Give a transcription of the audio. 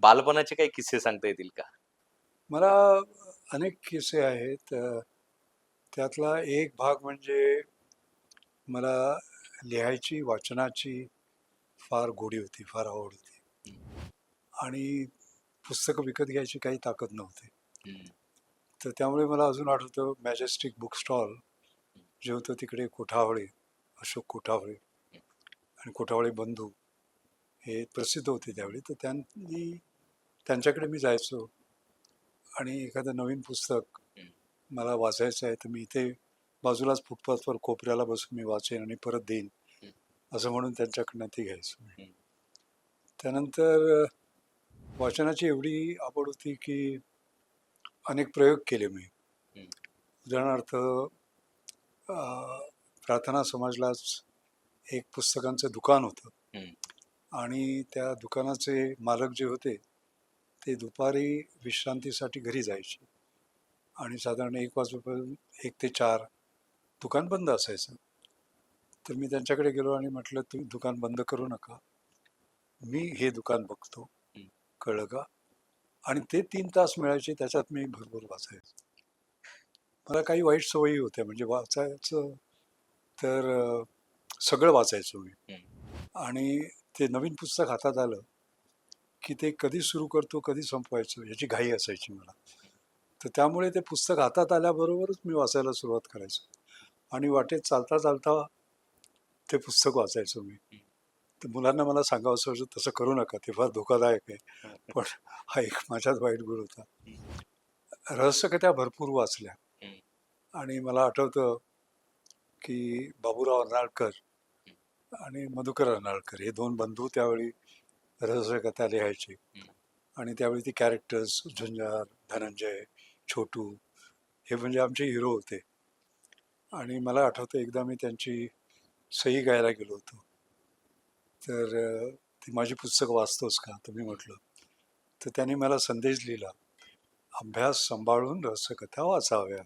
बालपणाचे काही किस्से सांगता येतील का? मला अनेक किस्से आहेत. त्यातला एक भाग म्हणजे मला लिहायची वाचनाची फार गोडी होती फार आवड होती. आणि पुस्तकं विकत घ्यायची काही ताकद नव्हती. तर त्यामुळे मला अजून आठवतं मॅजेस्टिक बुक स्टॉल जे होतं तिकडे कोठावळे अशोक कोठावळे आणि कोठावळे बंधू हे प्रसिद्ध होते त्यावेळी. तर त्यांनी त्यांच्याकडे मी जायचो आणि एखादं नवीन पुस्तक मला वाचायचं आहे तर मी इथे बाजूलाच फुटपाथवर कोपऱ्याला बसून मी वाचेन आणि परत देईन असं म्हणून त्यांच्याकडनं ते घ्यायचो. त्यानंतर वाचनाची एवढी आवड होती की अनेक प्रयोग केले मी. उदाहरणार्थ प्रार्थना समाजलाच एक पुस्तकांचं दुकान होतं. आणि त्या दुकानाचे मालक जे होते ते दुपारी विश्रांतीसाठी घरी जायचे. आणि साधारण एक वाजेपर्यंत एक ते चार दुकान बंद असायचं. तर मी त्यांच्याकडे गेलो आणि म्हटलं तुम्ही दुकान बंद करू नका. मी हे दुकान बघतो. कळलं का? आणि ते तीन तास मिळायचे त्याच्यात मी भरपूर वाचायचो. मला काही वाईट सवयी होत्या म्हणजे वाचायचं तर सगळं वाचायचो मी. आणि ते नवीन पुस्तक हातात आलं. की ते कधी सुरू करतो कधी संपवायचं याची घाई असायची मला. तर त्यामुळे ते पुस्तक हातात आल्याबरोबरच मी वाचायला सुरुवात करायचो. आणि वाटेत चालता चालता ते पुस्तक वाचायचो मी. तर मुलांना मला सांगावं असं तसं करू नका ते फार धोकादायक आहे. पण हा एक माझ्यात वाईट गुण होता. रहस्यकथा भरपूर वाचल्या. आणि मला आठवतं की बाबूराव अर्नाळकर आणि मधुकर अर्नाळकर हे दोन बंधू त्यावेळी रहस्यकथा लिहायचे. आणि त्यावेळी ती कॅरेक्टर्स झुंजार धनंजय छोटू हे म्हणजे आमचे हिरो होते. आणि मला आठवतं एकदा मी त्यांची सही गायला गेलो होतो. तर ती माझी पुस्तक वाचतोस का? मी म्हटलं. तर त्यांनी मला संदेश लिहिला अभ्यास सांभाळून रहस्यकथा वाचाव्या